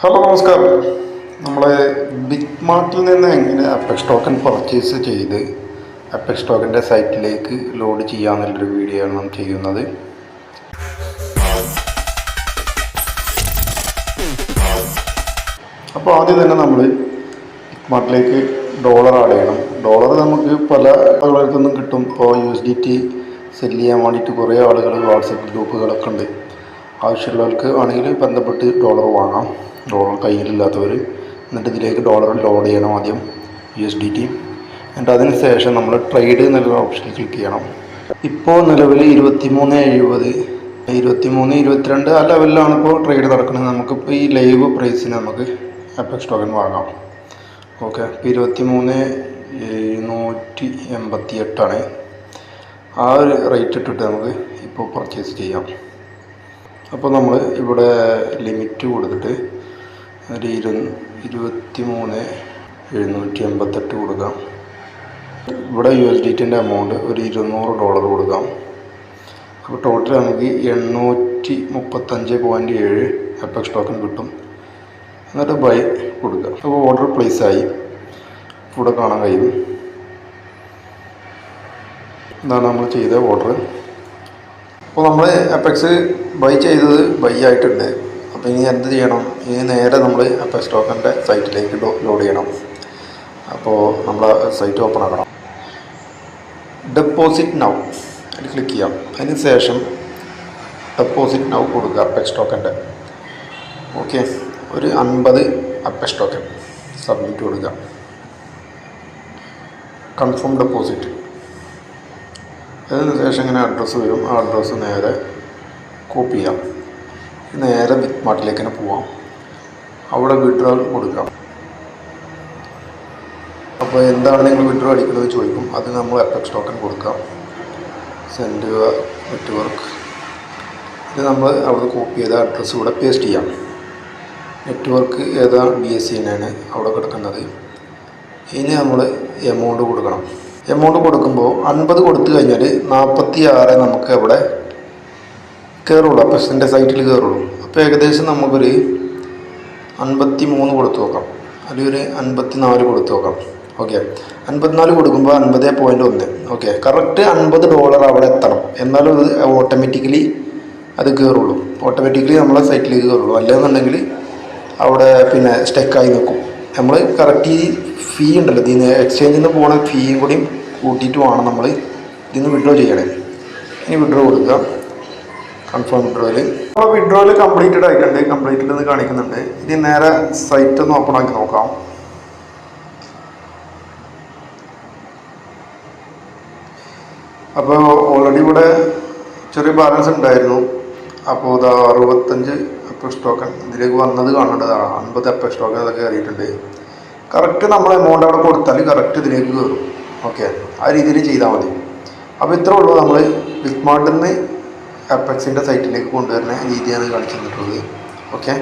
Hello നമസ്കാരം. നമ്മൾ big മാർട്ടിൽ നിന്ന് എങ്ങനെ അപ്പെക്സ് ടോക്കൺ പർച്ചേസ് ചെയ്ത് അപ്പെക്സ് ടോക്കന്റെ സൈറ്റിലേക്ക് ലോഡ് ചെയ്യാമെന്നുള്ളൊരു വീഡിയോ ആണ് നാം ചെയ്യുന്നത്. അപ്പോൾ ആദ്യം തന്നെ നമ്മൾ ബിഗ് മാർട്ടിലേക്ക് ഡോളർ ആഡ് ചെയ്യണം. ഡോളർ നമുക്ക് പല ആളുകൾക്കൊന്നും കിട്ടും. ഇപ്പോൾ U S D T sell ചെയ്യാൻ വേണ്ടിയിട്ട് കുറേ ആളുകൾ വാട്സപ്പ് ഗ്രൂപ്പുകളൊക്കെ ഉണ്ട്. ആവശ്യമുള്ളവർക്ക് ആണെങ്കിൽ ബന്ധപ്പെട്ട് ഡോളർ വാങ്ങാം. ഡോളർ കയ്യിലില്ലാത്തവർ എന്നിട്ട് ഇതിലേക്ക് ഡോളർ ലോഡ് ചെയ്യണം ആദ്യം യു എസ് ഡി ടി എന്നിട്ട് അതിന് ശേഷം നമ്മൾ ട്രേഡ് എന്നുള്ള ഓപ്ഷനിൽ ക്ലിക്ക് ചെയ്യണം. ഇപ്പോൾ നിലവിൽ ഇരുപത്തി മൂന്ന് എഴുപത് ഇരുപത്തി മൂന്ന് ഇരുപത്തിരണ്ട് ആ ലെവലിലാണ് ഇപ്പോൾ ട്രേഡ് നടക്കുന്നത്. നമുക്കിപ്പോൾ ഈ ലൈവ് പ്രൈസിന് നമുക്ക് അപെക്സ് ടോക്കൺ വാങ്ങാം. ഓക്കെ ഇപ്പോൾ ഇരുപത്തി മൂന്ന് എഴുന്നൂറ്റി എൺപത്തി എട്ടാണ് ആ ഒരു റേറ്റ് ഇട്ടിട്ട് നമുക്ക് ഇപ്പോൾ പർച്ചേസ് ചെയ്യാം. അപ്പോൾ നമ്മൾ ഇവിടെ ലിമിറ്റ് കൊടുത്തിട്ട് ഒരു ഇരു ഇരുപത്തി മൂന്ന് എഴുന്നൂറ്റി എൺപത്തെട്ട് കൊടുക്കാം. ഇവിടെ യു എസ് ഡി ടിന്റെ എമൗണ്ട് ഒരു ഇരുന്നൂറ് ഡോളർ കൊടുക്കാം. അപ്പോൾ ടോട്ടൽ നമുക്ക് എണ്ണൂറ്റി മുപ്പത്തഞ്ച് പോയിന്റ് ഏഴ് അപ്പെക്സ് ടോക്കൺ കിട്ടും. എന്നിട്ട് ബൈ കൊടുക്കുക അപ്പോൾ ഓർഡർ പ്ലേസ് ആയി. ഇവിടെ കാണാൻ കഴിയും. ഇതാണ് നമ്മൾ ചെയ്ത ഓർഡർ അപ്പോൾ നമ്മൾ അപ്പെക്സ് ബൈ ചെയ്തത് ബൈ ആയിട്ടുണ്ട്. അപ്പോൾ ഇനി എന്ത് ചെയ്യണം? ഇനി നേരെ നമ്മൾ അപ്പെക്സ് ടോക്കന്റെ സൈറ്റിലേക്ക് ലോഡ് ചെയ്യണം. അപ്പോൾ നമ്മൾ സൈറ്റ് ഓപ്പൺ ആക്കണം. ഡെപ്പോസിറ്റ് നൗ അതിൽ ക്ലിക്ക് ചെയ്യാം. അതിന് ശേഷം ഡെപ്പോസിറ്റ് നൗ കൊടുക്കുക അപ്പെക്സ് ടോക്കന്റെ ഓക്കെ ഒരു അൻപത് അപ്പെക്സ് ടോക്കൺ സബ്മിറ്റ് കൊടുക്കുക. കൺഫേം ഡെപ്പോസിറ്റ് അതിന് ശേഷം ഇങ്ങനെ അഡ്രസ്സ് വരും. ആ അഡ്രസ്സ് നേരെ കോപ്പി ചെയ്യാം. നേരെ ബിഗ് മാർട്ടിലേക്ക് തന്നെ പോവാം. അവിടെ വിഡ്രോൾ കൊടുക്കാം. അപ്പോൾ എന്താണ് നിങ്ങൾ വിഡ്രോ അടിക്കുന്നത് ചോദിക്കും. അത് നമ്മൾ എപ്പക്സ് ടോക്കൺ കൊടുക്കാം. സെൻഡ് നെറ്റ്വർക്ക് ഇത് നമ്മൾ അവിടെ കോപ്പി ചെയ്ത അഡ്രസ്സ് ഇവിടെ പേസ്റ്റ് ചെയ്യാം. നെറ്റ്വർക്ക് ഏതാ ബി എസ് സിനാണ് അവിടെ കിടക്കുന്നത്. ഇനി നമ്മൾ എമൗണ്ട് കൊടുക്കണം. എമൗണ്ട് കൊടുക്കുമ്പോൾ അൻപത് കൊടുത്തു കഴിഞ്ഞാൽ നാൽപ്പത്തി ആറ് നമുക്ക് അവിടെ കയറുള്ളൂ. അപ്പസിന്റെ സൈറ്റിൽ കയറുള്ളൂ. അപ്പോൾ ഏകദേശം നമുക്കൊരു അൻപത്തി മൂന്ന് കൊടുത്തു നോക്കാം. അല്ലെങ്കിൽ ഒരു അൻപത്തി നാല് കൊടുത്തു നോക്കാം. ഓക്കെ അൻപത്തിനാല് കൊടുക്കുമ്പോൾ അൻപത് പോയിന്റ് ഒന്ന്. ഓക്കെ കറക്റ്റ് അൻപത് ഡോളർ അവിടെ എത്തണം. എന്നാലും അത് ഓട്ടോമാറ്റിക്കലി അത് കയറുള്ളൂ. ഓട്ടോമാറ്റിക്കലി നമ്മളെ സൈറ്റിലേക്ക് കയറുള്ളൂ. അല്ലെന്നുണ്ടെങ്കിൽ അവിടെ പിന്നെ സ്റ്റെക്കായി നിൽക്കും. നമ്മൾ കറക്റ്റ് ഈ ഫീ ഉണ്ടല്ലോ. ഇതിൽ നിന്ന് എക്സ്ചേഞ്ചിൽ നിന്ന് പോണ ഫീയും കൂടി കൂട്ടിയിട്ട് വേണം നമ്മൾ ഇതിൽ നിന്ന് വിഡ്രോ ചെയ്യണേ. ഇനി വിഡ്രോ കൊടുക്കുക. കൺഫേം വിഡ്രോയിൽ അപ്പോൾ വിഡ്രോയിൽ കംപ്ലീറ്റഡ് ആയിട്ടുണ്ട്. കംപ്ലീറ്റഡ് എന്ന് കാണിക്കുന്നുണ്ട്. ഇനി നേരെ സൈറ്റ് ഒന്ന് ഓപ്പൺ ആക്കി നോക്കാം. അപ്പോൾ ഓൾറെഡി ഇവിടെ ചെറിയ ബാലൻസ് ഉണ്ടായിരുന്നു. അപ്പോൾ ഇതാ അറുപത്തഞ്ച് അപ്പെക്സ് ടോക്കൺ ഇതിലേക്ക് വന്നത് കാണേണ്ടതാണ് അൻപത് അപ്പെക്സ് സ്റ്റോക്ക് അതൊക്കെ കയറിയിട്ടുണ്ട്. കറക്റ്റ് നമ്മൾ എമൗണ്ട് അവിടെ കൊടുത്താൽ കറക്റ്റ് ഇതിലേക്ക് കയറും. ഓക്കെ ആ രീതിയിൽ ചെയ്താൽ മതി. അപ്പോൾ ഇത്രേ ഉള്ളൂ നമ്മൾ ബിഗ് മാർട്ടിൽ നിന്ന് എപ്പക്സിന്റെ സൈറ്റിലേക്ക് കൊണ്ടുവരുന്ന രീതിയാണ് കാണിച്ചു തന്നിട്ടുള്ളത്. ഓക്കെ